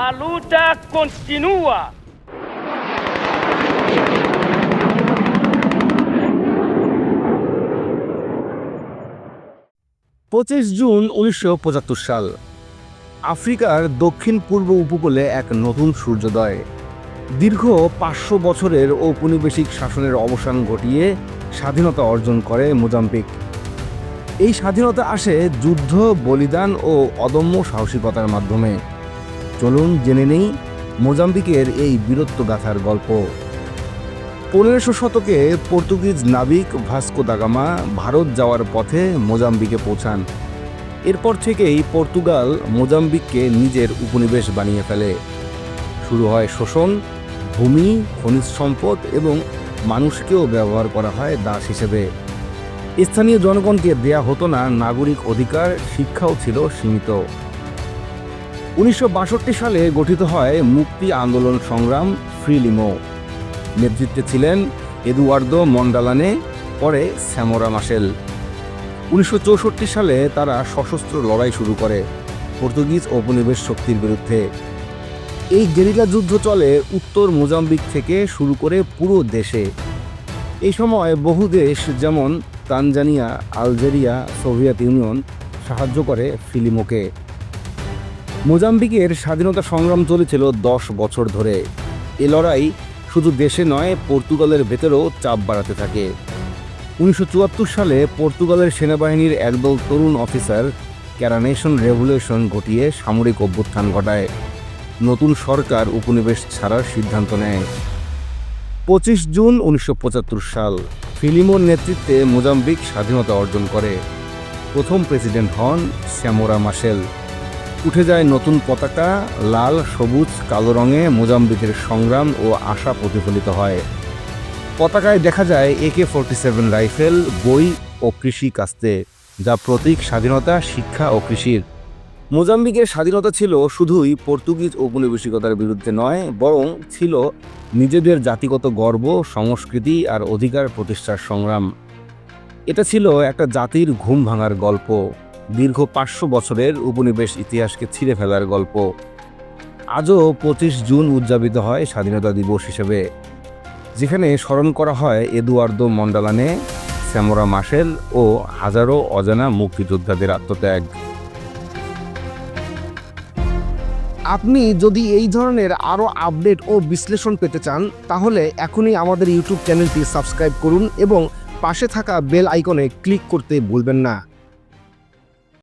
guerra continua. পঁচিশ June উনিশশো পঁচাত্তর সাল। আফ্রিকার দক্ষিণ পূর্ব উপকূলে এক নতুন সূর্যোদয়। দীর্ঘ পাঁচশো বছরের ঔপনিবেশিক শাসনের অবসান ঘটিয়ে স্বাধীনতা অর্জন করে মোজাম্বিক। এই স্বাধীনতা আসে যুদ্ধ, বলিদান ও অদম্য সাহসিকতার মাধ্যমে। চলুন জেনে নেই মোজাম্বিকের এই বীরত্বগাথার গল্প। পনেরোশো শতকে পর্তুগিজ নাবিক ভাস্কো দাগামা ভারত যাওয়ার পথে মোজাম্বিকে পৌঁছান। এরপর থেকেই পর্তুগাল মোজাম্বিককে নিজের উপনিবেশ বানিয়ে ফেলে। শুরু হয় শোষণ, ভূমি, খনিজ সম্পদ এবং মানুষকেও ব্যবহার করা হয় দাস হিসেবে। স্থানীয় জনগণকে দেয়া হতো না নাগরিক অধিকার, শিক্ষাও ছিল সীমিত। উনিশশো বাষট্টি সালে গঠিত হয় মুক্তি আন্দোলন সংগ্রাম ফ্রিলিমো নেতৃত্বে ছিলেন এদুয়ার্দো মন্ডালানে, পরে স্যামোরা মাসেল উনিশশো চৌষট্টি সালে তারা সশস্ত্র লড়াই শুরু করে পর্তুগিজ উপনিবেশ শক্তির বিরুদ্ধে। এই গেরিলা যুদ্ধ চলে উত্তর মোজাম্বিক থেকে শুরু করে পুরো দেশে। এই সময় বহু দেশ যেমন তানজানিয়া, আলজেরিয়া, সোভিয়েত ইউনিয়ন সাহায্য করে ফিলিমোকে মোজাম্বিকের স্বাধীনতা সংগ্রাম চলেছিল দশ বছর ধরে। এ লড়াই শুধু দেশে নয়, পর্তুগালের ভেতরেও চাপ বাড়াতে থাকে। উনিশশো চুয়াত্তর সালে পর্তুগালের সেনাবাহিনীর একদল তরুণ অফিসার ক্যারানেশন রেভলিউশন ঘটিয়ে সামরিক অভ্যুত্থান ঘটায়। নতুন সরকার উপনিবেশ ছাড়ার সিদ্ধান্ত নেয়। পঁচিশ জুন উনিশশো পঁচাত্তর সাল ফিলিমোর নেতৃত্বে মোজাম্বিক স্বাধীনতা অর্জন করে। প্রথম প্রেসিডেন্ট হন শ্যামোরা মাসেল উঠে যায় নতুন পতাকা, লাল, সবুজ, কালো রঙে মোজাম্বিকের সংগ্রাম ও আশা প্রতিফলিত হয়। পতাকায় দেখা যায় একে ফোরটি সেভেন রাইফেল, বই ও কৃষি কাস্তে, যা প্রতীক স্বাধীনতা, শিক্ষা ও কৃষির। মোজাম্বিকের স্বাধীনতা ছিল শুধুই পর্তুগিজ ঔপনিবেশিকতার বিরুদ্ধে নয়, বরং ছিল নিজেদের জাতিগত গর্ব, সংস্কৃতি আর অধিকার প্রতিষ্ঠার সংগ্রাম। এটা ছিল একটা জাতির ঘুম ভাঙার গল্প। দীর্ঘ পাঁচশো বছরের উপনিবেশ ইতিহাসকে ছিঁড়ে ফেলার গল্প। আজও পঁচিশ জুন উদযাপিত হয় স্বাধীনতা দিবস হিসেবে। যেখানে স্মরণ করা হয় এদুয়ার্দো মন্ডালানে স্যামোরা মাসেল ও হাজারো অজানা মুক্তিযোদ্ধাদের আত্মত্যাগ। আপনি যদি এই ধরনের আরও আপডেট ও বিশ্লেষণ পেতে চান, তাহলে এখনই আমাদের ইউটিউব চ্যানেলটি সাবস্ক্রাইব করুন এবং পাশে থাকা বেল আইকনে ক্লিক করতে ভুলবেন না।